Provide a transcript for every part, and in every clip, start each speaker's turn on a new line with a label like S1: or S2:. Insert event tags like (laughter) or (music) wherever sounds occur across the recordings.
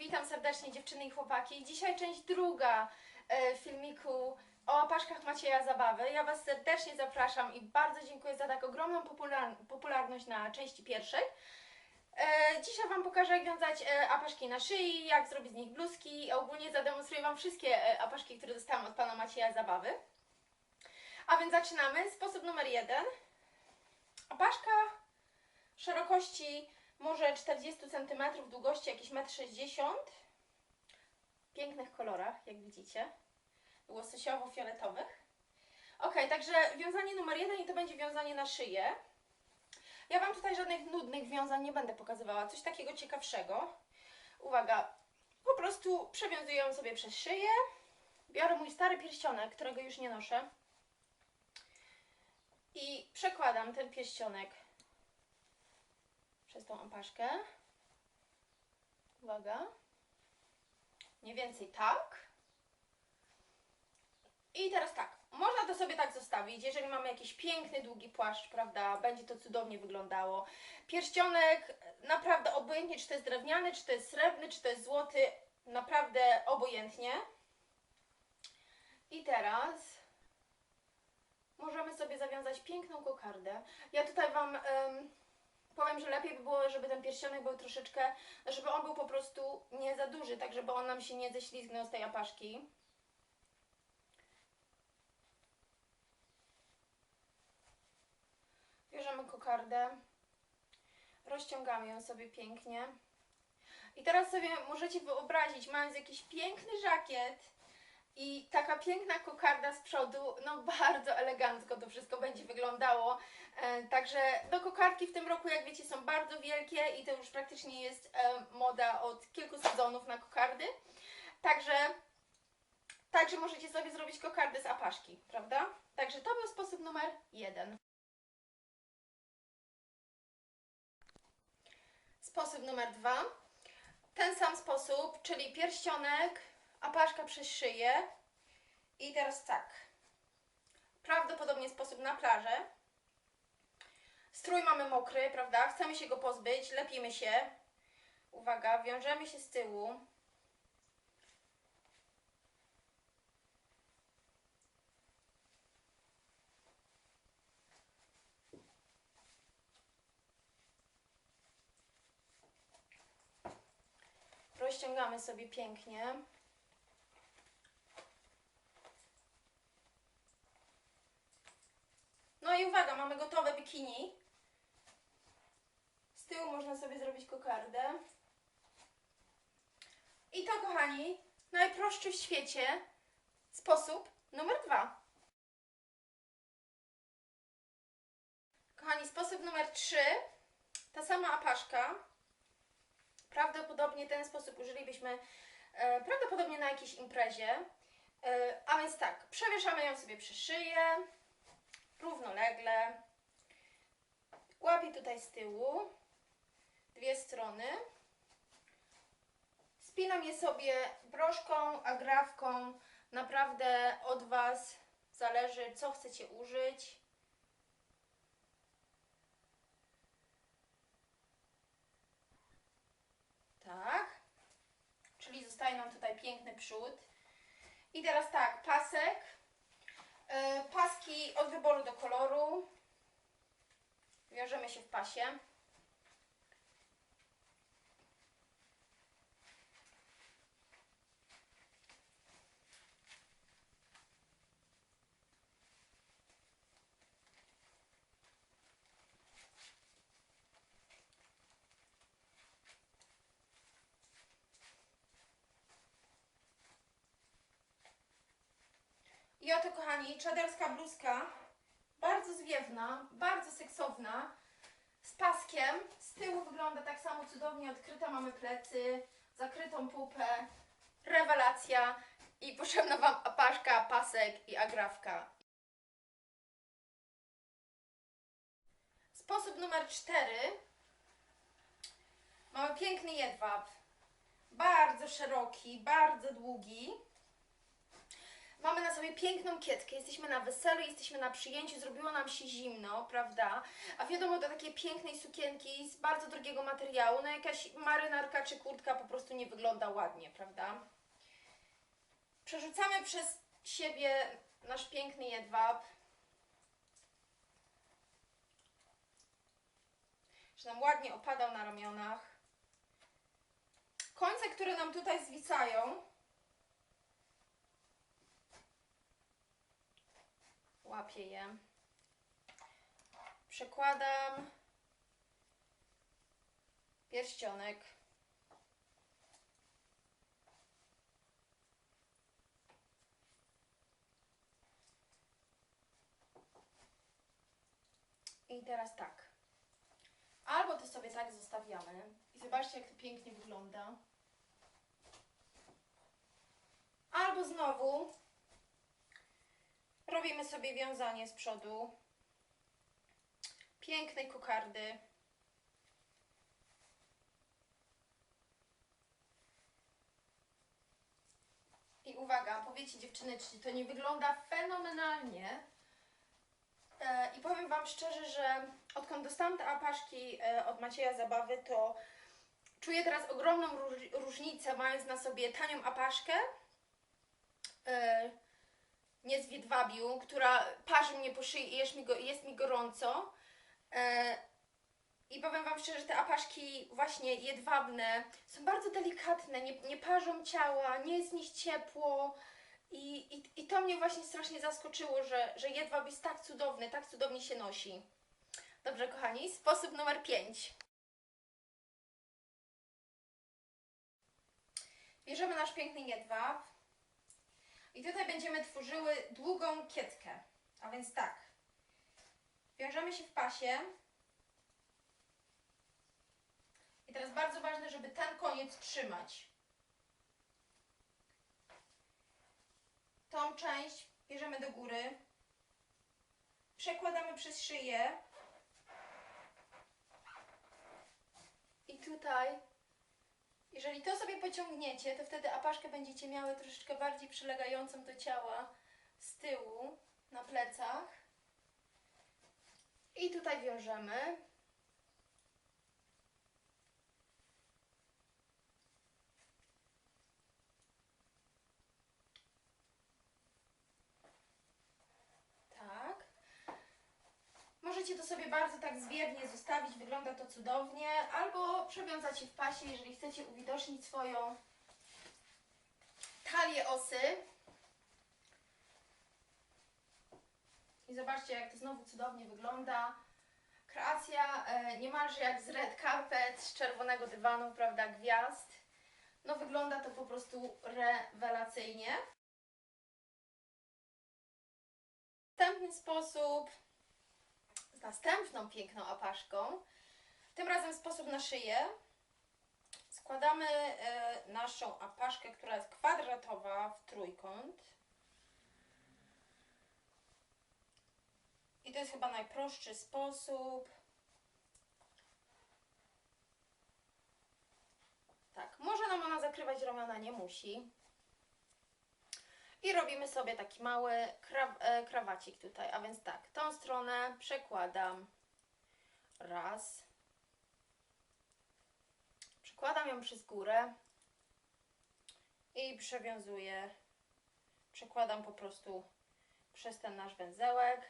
S1: Witam serdecznie dziewczyny i chłopaki. Dzisiaj część druga e, filmiku o apaszkach Macieja Zabawy. Ja Was serdecznie zapraszam i bardzo dziękuję za tak ogromną popular popularność na części pierwszej. E, dzisiaj Wam pokażę jak wiązać e, apaszki na szyi, jak zrobić z nich bluzki. Ogólnie zademonstruję Wam wszystkie apaszki, które dostałam od Pana Macieja Zabawy. A więc zaczynamy. Sposób numer jeden. Apaszka szerokości może 40 cm, długości jakieś 1,60 m. W pięknych kolorach, jak widzicie. Łososiowo-fioletowych. Ok, także wiązanie numer jeden i to będzie wiązanie na szyję. Ja Wam tutaj żadnych nudnych wiązań nie będę pokazywała, coś takiego ciekawszego. Uwaga, po prostu przewiązuję ją sobie przez szyję. Biorę mój stary pierścionek, którego już nie noszę. I przekładam ten pierścionek przez tą opaszkę. Uwaga. Mniej więcej tak. I teraz tak, można to sobie tak zostawić, jeżeli mamy jakiś piękny, długi płaszcz, prawda, będzie to cudownie wyglądało. Pierścionek, naprawdę obojętnie, czy to jest drewniany, czy to jest srebrny, czy to jest złoty, naprawdę obojętnie. I teraz możemy sobie zawiązać piękną kokardę. Ja tutaj Wam powiem, że lepiej by było, żeby ten pierścionek był troszeczkę, żeby on był po prostu nie za duży, tak żeby on nam się nie ześlizgnął z tej apaszki. Bierzemy kokardę, rozciągamy ją sobie pięknie. I teraz sobie możecie wyobrazić, mając jakiś piękny żakiet i taka piękna kokarda z przodu, no bardzo elegancko to wszystko będzie wyglądało. E, także do kokardki w tym roku, jak wiecie, są bardzo wielkie i to już praktycznie jest e, moda od kilku sezonów na kokardy. Także, także możecie sobie zrobić kokardę z apaszki, prawda? Także to był sposób numer jeden. Sposób numer dwa. Ten sam sposób, czyli pierścionek, apaszka przez szyję. I teraz tak. Prawdopodobnie sposób na plażę. Strój mamy mokry, prawda? Chcemy się go pozbyć, lepimy się. Uwaga, wiążemy się z tyłu. Rozciągamy sobie pięknie. No i uwaga, mamy gotowe bikini. Tyłu można sobie zrobić kokardę. I to, kochani, najprostszy w świecie sposób numer dwa. Kochani, sposób numer trzy. Ta sama apaszka. Prawdopodobnie ten sposób użylibyśmy e, prawdopodobnie na jakiejś imprezie. E, a więc tak, przewieszamy ją sobie przy szyję, równolegle. Łapię tutaj z tyłu, dwie strony. Spinam je sobie broszką, agrafką. Naprawdę od Was zależy, co chcecie użyć. Tak. Czyli zostaje nam tutaj piękny przód. I teraz tak, pasek. E, Paski od wyboru do koloru. Wiążemy się w pasie. I oto, kochani, czaderska bluzka, bardzo zwiewna, bardzo seksowna, z paskiem. Z tyłu wygląda tak samo cudownie, odkryta mamy plecy, zakrytą pupę, rewelacja i potrzebna Wam apaszka, pasek i agrafka. Sposób numer cztery. Mamy piękny jedwab, bardzo szeroki, bardzo długi. Mamy na sobie piękną kietkę, jesteśmy na weselu, jesteśmy na przyjęciu, zrobiło nam się zimno, prawda? A wiadomo, do takiej pięknej sukienki z bardzo drogiego materiału, no jakaś marynarka czy kurtka po prostu nie wygląda ładnie, prawda? Przerzucamy przez siebie nasz piękny jedwab. Że nam ładnie opadał na ramionach. Końce, które nam tutaj zwisają, łapię je. Przekładam pierścionek. I teraz tak. Albo to sobie tak zostawiamy i zobaczcie, jak to pięknie wygląda. Albo znowu robimy sobie wiązanie z przodu pięknej kokardy. I uwaga, powiecie dziewczyny, czy to nie wygląda fenomenalnie? E, I powiem Wam szczerze, że odkąd dostałam te apaszki e, od Macieja Zabawy, to czuję teraz ogromną róż- różnicę, mając na sobie tanią apaszkę, e, nie z Wiedwabiu, która parzy mnie po szyi i jest mi, go, jest mi gorąco. E, I powiem Wam szczerze, że te apaszki właśnie jedwabne są bardzo delikatne, nie, nie parzą ciała, nie jest w nich ciepło. I, i, I to mnie właśnie strasznie zaskoczyło, że, że jedwab jest tak cudowny, tak cudownie się nosi. Dobrze, kochani, sposób numer 5. Bierzemy nasz piękny jedwab i tutaj będziemy tworzyły długą kietkę. A więc tak, wiążemy się w pasie. I teraz bardzo ważne, żeby ten koniec trzymać. Tą część bierzemy do góry, przekładamy przez szyję i tutaj, jeżeli to sobie pociągniecie, to wtedy apaszkę będziecie miały troszeczkę bardziej przylegającą do ciała z tyłu, na plecach. I tutaj wiążemy. Tak. Możecie to sobie bardzo tak zwiewnie zostawić, wygląda to cudownie, albo przewiązać je w pasie, jeżeli chcecie uwidocznić swoją talię osy. I zobaczcie, jak to znowu cudownie wygląda. Kreacja e, niemalże jak z red carpet, z czerwonego dywanu, prawda, gwiazd. No wygląda to po prostu rewelacyjnie. następny sposób następną piękną apaszką. Tym razem sposób na szyję. Składamy e, naszą apaszkę, która jest kwadratowa w trójkąt. I to jest chyba najprostszy sposób. Tak, może nam ona zakrywać ramiona, nie musi. I robimy sobie taki mały kra e, krawacik tutaj. A więc tak, tą stronę przekładam raz. Przekładam ją przez górę i przewiązuję. Przekładam po prostu przez ten nasz węzełek.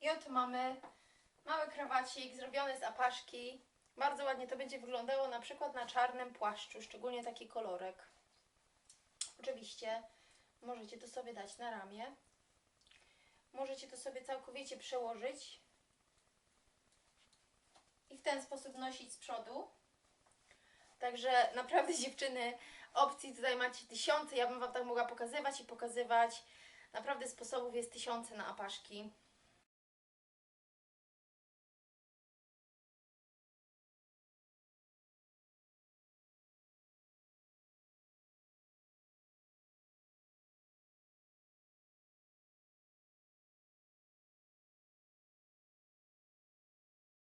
S1: I oto mamy mały krawacik zrobiony z apaszki. Bardzo ładnie to będzie wyglądało na przykład na czarnym płaszczu, szczególnie taki kolorek. Oczywiście możecie to sobie dać na ramię. Możecie to sobie całkowicie przełożyć i w ten sposób nosić z przodu. Także naprawdę (laughs) dziewczyny, opcji tutaj macie tysiące. Ja bym Wam tak mogła pokazywać i pokazywać. Naprawdę sposobów jest tysiące na apaszki.